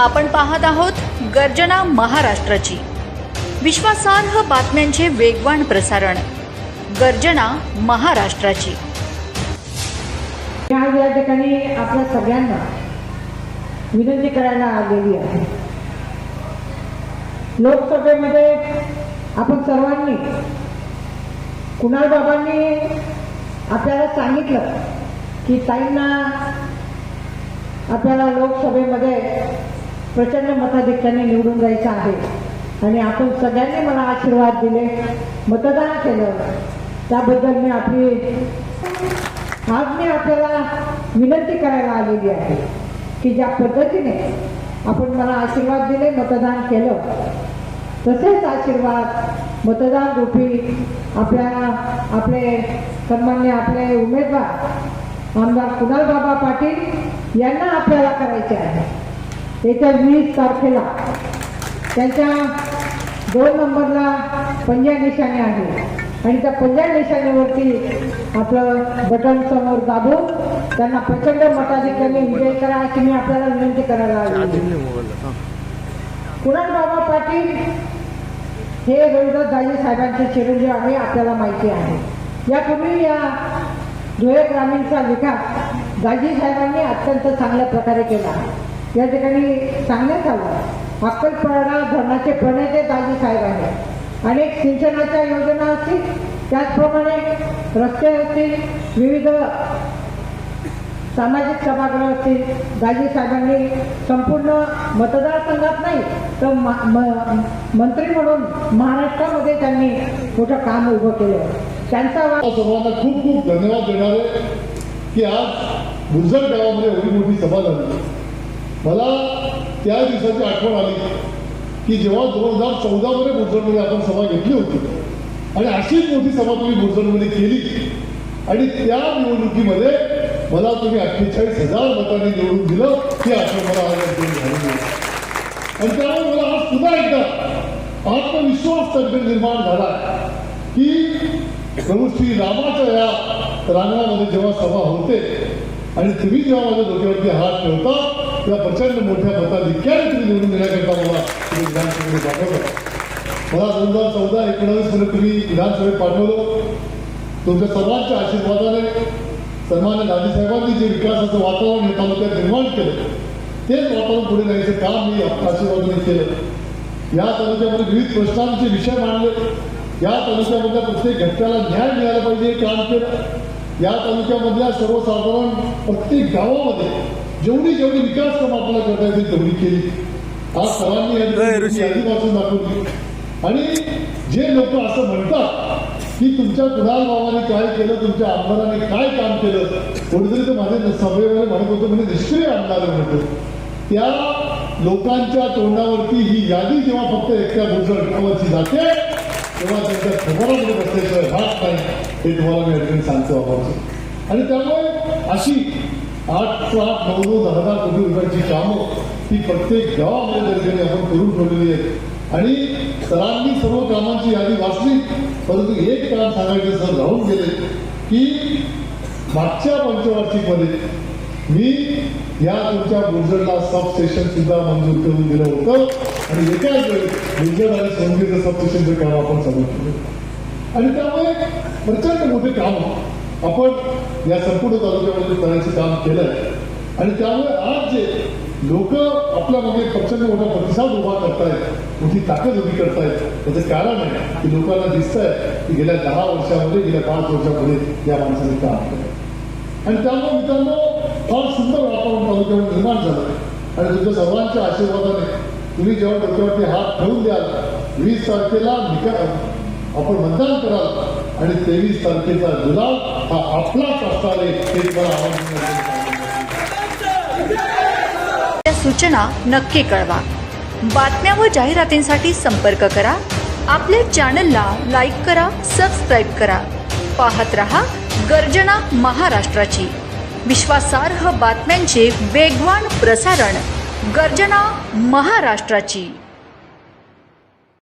आपण पाहत आहोत गर्जना महाराष्ट्राची. विश्वासार्ह बातम्यांचे वेगवान प्रसारण. गर्जना महाराष्ट्राची. आज या ठिकाणी आपल्या सगळ्यांना विनंती करायला आलेली आहे. लोकसभेमध्ये आपण सर्वांनी कुणाल बाबांनी आपल्याला सांगितलं की ताईंना आपल्याला लोकसभेमध्ये प्रचंड मताधिक्याने निवडून जायचं आहे. आणि आपण सगळ्यांनी मला आशीर्वाद दिले मतदान केलं. त्याबद्दल मी आपली आज मी आपल्याला विनंती करायला आलेली आहे की ज्या पद्धतीने आपण मला आशीर्वाद दिले मतदान केलं तसेच आशीर्वाद मतदान रूपी आपल्या आपले सन्मान्य आपले उमेदवार आमदार कुणाल बाबा पाटील यांना आपल्याला करायचे आहे. येत्या वीस तारखेला त्यांच्या दोन नंबरला पंजा निशाणे आहे. आणि त्या पंजा निशाणीवरती आपलं बटन समोर दाबून त्यांना प्रचंड मताधिकारी विजय करा अशी मी आपल्याला विनंती करायला कुणाल बाबा पाटील हे रविदास दाजी साहेबांचे चिरंजीव आहे आपल्याला माहिती आहे. यापूर्वी या धुळे ग्रामीणचा विकास दाजी साहेबांनी अत्यंत चांगल्या प्रकारे केला. या ठिकाणी सांगण्यात आलं. अक्कलपाडा धरणाचे प्रणेते दाजी साहेब आहेत. अनेक सिंचनाच्या योजना असतील. त्याचप्रमाणे रस्ते असतील विविध सामाजिक सभागृह असतील. दाजी साहेबांनी संपूर्ण मतदारसंघात नाही तर म- मंत्री म्हणून महाराष्ट्रामध्ये त्यांनी मोठं काम उभं केलं. त्यांचा वा- हो, खूप खूप धन्यवाद देणारे की आज गुजर गावामध्ये एवढी मोठी सभा झाली. मला त्या दिवसाची आठवण आली की जेव्हा दोन हजार चौदामध्ये भुजबळमध्ये आपण सभा घेतली होती आणि अशीच मोठी सभा तुम्ही भुजबळमध्ये केली आणि त्या निवडणुकीमध्ये मला तुम्ही अठ्ठेचाळीस हजार मतांनी निवडून दिलं ही आठवण मला आणि त्यामुळे मला आज पुन्हा एकदा आत्मविश्वास त्यांच्या निर्माण झाला की प्रभू श्री रामाच्या या रांगणामध्ये जेव्हा सभा होते आणि तुम्ही जेव्हा माझ्या डोक्यावरती हात ठेवता त्या प्रचंड मोठ्या मताधिक्याने तुम्ही निवडून देण्याकरता मला तुम्ही विधानसभेत पाठवलं मला दोन हजार चौदा एकोणावीसमध्ये तुम्ही विधानसभेत पाठवलं. तुमच्या सर्वांच्या आशीर्वादाने सन्मान्य दादीसाहेबांनी जे विकासाचं वातावरण या तालुक्यात निर्माण केलं तेच वातावरण पुढे जायचं काम मी आशीर्वादाने केलं. या तालुक्यामध्ये विविध प्रश्नांचे विषय मांडले. या तालुक्यामधल्या प्रत्येक घटकाला न्याय मिळाला पाहिजे काम केलं. या तालुक्यामधल्या सर्वसाधारण प्रत्येक गावामध्ये जेवढी जेवढी विकास काम आपल्याला करता येतील तेवढी केली. आज सर्वांनी वाचून दाखवली. आणि जे लोक असं म्हणतात की तुमच्या कुणाल बाबाने काय केलं तुमच्या आमदाराने काय काम केलं कोणीतरी तर माझे सभेमध्ये म्हणत होतं म्हणजे निष्क्रिय आमदार म्हणतो त्या लोकांच्या तोंडावरती ही यादी जेव्हा फक्त एकट्या गुजर गावाची जाते तेव्हा त्यांच्या खबरामध्ये बसल्याशिवाय राहत नाही. हे तुम्हाला मी ठिकाणी सांगतो आणि त्यामुळे अशी आठ आठ नऊ नऊ दहा दहा कोटी रुपयांची कामं. ती प्रत्येक गावामध्ये त्या आपण करून ठेवलेली आहेत. आणि सरांनी सर्व कामांची यादी वाचली परंतु एक काम सांगायचं सर राहून गेले की मागच्या पंचवार्षिकमध्ये मी या तुमच्या गुजरला सब स्टेशन सुद्धा मंजूर करून दिलं होतं. आणि एकाच वेळी गुजर आणि संगीत सब स्टेशनचं काम आपण चालू केलं आणि त्यामुळे प्रचंड मोठे काम आपण या संपूर्ण तालुक्यामध्ये करण्याचं काम केलंय. आणि त्यामुळे आज जे लोक आपल्या मागे म्हणजे पक्षाने मोठा प्रतिसाद उभा करतायत मोठी ताकद उभी करतायत त्याचं कारण आहे की लोकांना दिसतंय की गेल्या दहा वर्षामध्ये गेल्या पाच वर्षामध्ये या माणसाने काम केलं आणि त्यामुळे मित्रांनो फार सुंदर वातावरण तालुक्यामध्ये निर्माण झालं. आणि तुमच्या सर्वांच्या आशीर्वादाने तुम्ही जेव्हा डोक्यावरती हात ठेवून द्याल वीस तारखेला निकाल आपण मतदान कराल आणि तेवीस तारखेचा गुलाब हा आपलाच असणार हे मला आवाज त्या सूचना नक्की कळवा. बातम्या व जाहिरातींसाठी संपर्क करा. आपल्या चॅनलला लाईक करा सबस्क्राईब करा. पाहत रहा गर्जना महाराष्ट्राची. विश्वासार्ह बातम्यांचे वेगवान प्रसारण गर्जना महाराष्ट्राची.